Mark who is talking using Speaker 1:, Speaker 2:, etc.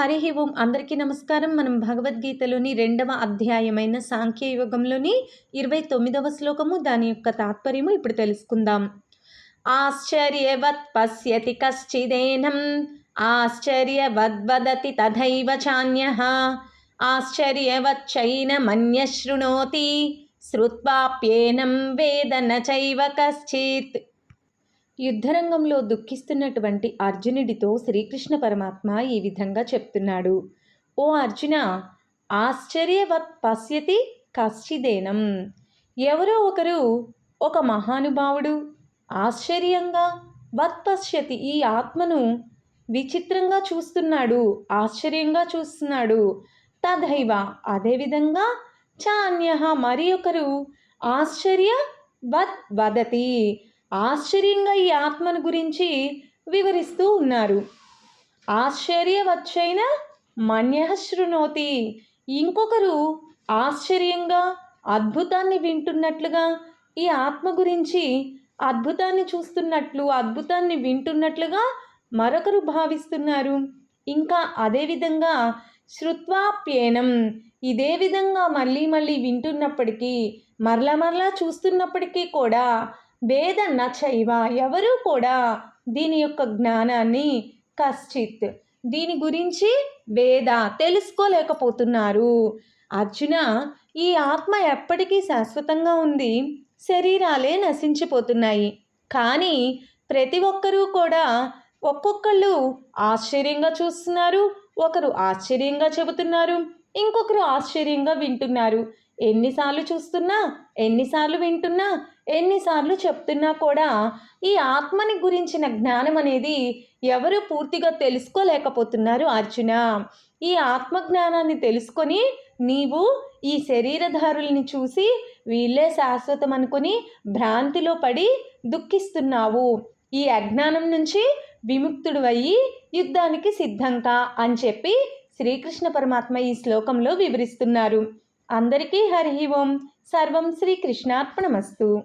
Speaker 1: హరి ఓం. అందరికీ నమస్కారం. మనం భగవద్గీతలోని రెండవ అధ్యాయమైన సాంఖ్యయుగంలోని ఇరవై తొమ్మిదవ శ్లోకము దాని యొక్క తాత్పర్యము ఇప్పుడు తెలుసుకుందాం. ఆశ్చర్యవత్ పశ్యతి కశ్చిదేనం. ఆశ్చర్యవద్వదతి తథైవ చాన్య. ఆశ్చర్యవచ్చైన మన్యశృణోతి. శ్రుత్వాప్యేనం వేద చైవ కశ్చిత్. యుద్ధరంగంలో దుఃఖిస్తున్నటువంటి అర్జునుడితో శ్రీకృష్ణ పరమాత్మ ఈ విధంగా చెప్తున్నాడు. ఓ అర్జున ఆశ్చర్యవత్ పశ్యతి కశ్చిదేనం. ఎవరో ఒకరు ఒక మహానుభావుడు ఆశ్చర్యంగా వత్ పశ్యతి ఈ ఆత్మను విచిత్రంగా చూస్తున్నాడు ఆశ్చర్యంగా చూస్తున్నాడు. తదైవ అదేవిధంగా చాన్య మరి ఒకరు ఆశ్చర్య వత్ వదతి. ఆశ్చర్యంగా ఈ ఆత్మను గురించి వివరిస్తూ ఉన్నారు. ఆశ్చర్యవచ్చైన మన్యశృణోతి ఇంకొకరు ఆశ్చర్యంగా అద్భుతాన్ని వింటున్నట్లుగా ఈ ఆత్మ గురించి అద్భుతాన్ని చూస్తున్నట్లు అద్భుతాన్ని వింటున్నట్లుగా మరొకరు భావిస్తున్నారు. ఇంకా అదేవిధంగా శృత్వాప్యేనం ఇదే విధంగా మళ్ళీ మళ్ళీ వింటున్నప్పటికీ మరలా మరలా చూస్తున్నప్పటికీ కూడా వేద నచైవ ఎవరు కూడా దీని యొక్క జ్ఞానాన్ని కశ్చిత్ దీని గురించి వేద తెలుసుకోలేకపోతున్నారు. అర్జున ఈ ఆత్మ ఎప్పటికీ శాశ్వతంగా ఉంది. శరీరాలే నశించిపోతున్నాయి. కానీ ప్రతి ఒక్కరూ కూడా ఒక్కొక్కళ్ళు ఆశ్చర్యంగా చూస్తున్నారు ఒకరు ఆశ్చర్యంగా చెబుతున్నారు ఇంకొకరు ఆశ్చర్యంగా వింటున్నారు. ఎన్నిసార్లు చూస్తున్నా ఎన్నిసార్లు వింటున్నా ఎన్నిసార్లు చెప్తున్నా కూడా ఈ ఆత్మని గురించిన జ్ఞానం అనేది ఎవరు పూర్తిగా తెలుసుకోలేకపోతున్నారు అర్జున? ఈ ఆత్మజ్ఞానాన్ని తెలుసుకొని నీవు ఈ శరీరధారుల్ని చూసి వీళ్ళే శాశ్వతం అనుకుని భ్రాంతిలో పడి దుఃఖిస్తున్నావు. ఈ అజ్ఞానం నుంచి విముక్తుడు అయ్యి యుద్ధానికి సిద్ధంకా అని చెప్పి శ్రీకృష్ణ పరమాత్మ ఈ శ్లోకంలో వివరిస్తున్నారు. అందరికీ హరి ఓం. సర్వం శ్రీకృష్ణార్పణమస్తు.